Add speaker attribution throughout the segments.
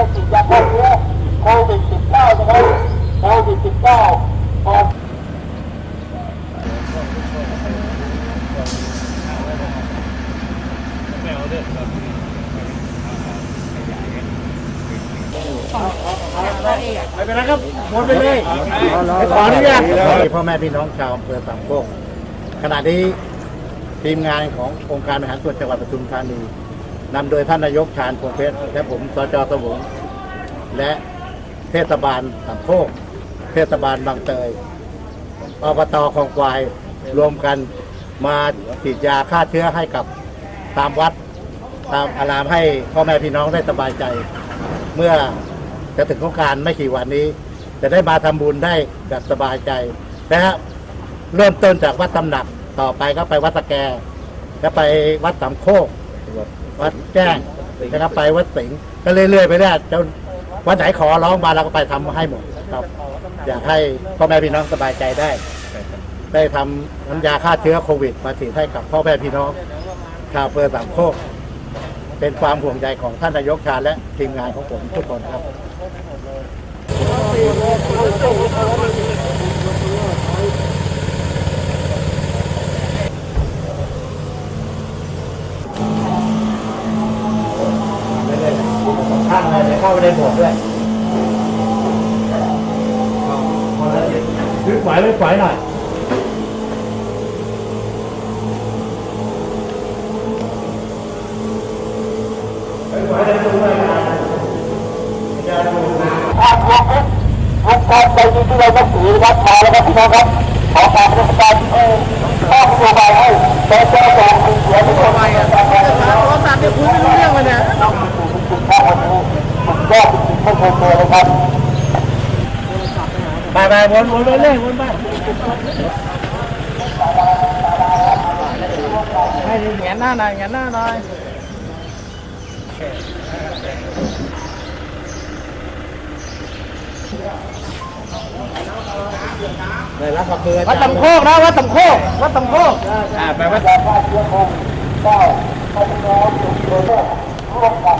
Speaker 1: อฉีดยาฆ่าเชื้อโควิด -19 นะครับโควิด -19 ออก
Speaker 2: ไม่เป็นไรครับหมดไปเลยขออนุญาต
Speaker 3: พ่อแม่พี่น้องชาวอำเภอสามโคกขณะนี้ทีมงานขององค์การบริหารส่วนจังหวัดปทุมธานี นำโดยท่านนายกชาญพงเพชรและผมสจสวงและเทศบาลสามโคกเทศบาลบางเตยอบตคลองควายรวมกันมาฉีดยาฆ่าเชื้อให้กับตามวัด ตามอารามให้พ่อแม่พี่น้องได้สบายใจ เมื่อจะถึงโครงการไม่กี่วันนี้ จะได้มาทำบุญได้แบบสบายใจนะฮะเริ่มต้นจากวัดตำหนักต่อไปก็ไปวัดตะแก แล้วไปวัดสามโคก วัดแจ้งนะครับไปวัดสิงห์ก็เรื่อยๆไปเรื่อยจนวันไหนขอร้องมาเราก็ไปทำให้หมดครับ อยากให้พ่อแม่พี่น้องสบายใจได้ ได้ทำน้ำยาฆ่าเชื้อโควิด มาฉีดให้กับพ่อแม่พี่น้องชาวอำเภอสามโคกเป็นความห่วงใยของท่านนายกชาและทีมงานของผมทุกคนครับ ข้างเลยเดี๋ยวเข้าไปในโบสถ์ด้วยลึกไหวลึกไหวหน่อยไหวได้ดูเลยนะอย่าดูนะ
Speaker 1: ภาพรวกทุกความใจดีที่เราต้องถือรับมาแล้วครับพี่น้องครับขอการราชการที่ข้อนโยบายให้แต่เจ้าของเสียทุกคนไปอะแต่ว่าเรา
Speaker 2: ขอตัดเดี๋ยวคุยไม่รู้เรื่องเลยเนี่ย
Speaker 1: ต้องมีสิ่งที่คุณพ่อวันนี้สุดยอดจริงๆไม่เคยเจอเลยครับ
Speaker 2: ไปวนวนไปเรื่อยวนไปให้ดูแงนหน้าหน่อยแงนหน้าหน่อย
Speaker 3: เลยรับกับเพื่อน
Speaker 2: วัดตำโคกนะวัดตำโคกวัดตำโคกอ่าไปวัด
Speaker 1: ยาฆ่าเชื้อโควิด19ให้พี่น้องทุกคนร่วมกัน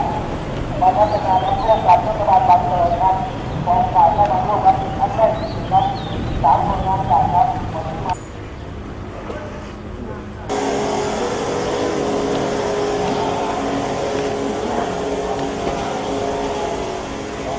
Speaker 1: มาพัฒนาและร่วมกันรัฐบาลบางเอิญครับกองฝ่ายเข้ามาร่วมกันเป็นครั้งแรกจริงๆครับสามคนงานใหญ่ครับ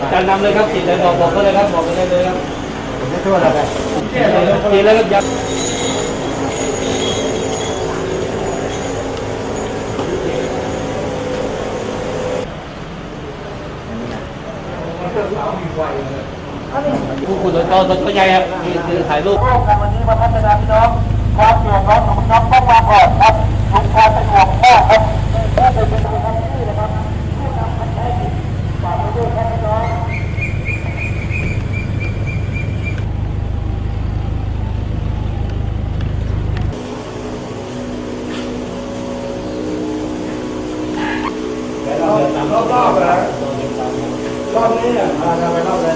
Speaker 3: อา
Speaker 2: จารย์นำเลยครับติดเลยบอกบอกก็เลยครับบอกไปเลยเลยครับ
Speaker 3: ผมจะช่วยอะไร
Speaker 2: ติดเลยครับยับผู้คุณโดยตอนตัวใหญ่ครับนี่คือถ่ายรูป
Speaker 1: ร่วมกันวันนี้มาพัฒนาพี่น้องความเดือดร้อนของพี่น้องต้องมาก่อนครับลุงความเป็นห่วงมากครับนี่เป็นเป็นคำที่นะครับผู้นำพันธกิจฝากไว้ด้วยครับพี่น้อง
Speaker 3: รอบๆนะรอบนี้เนี่ยมาทำไปรอบเลย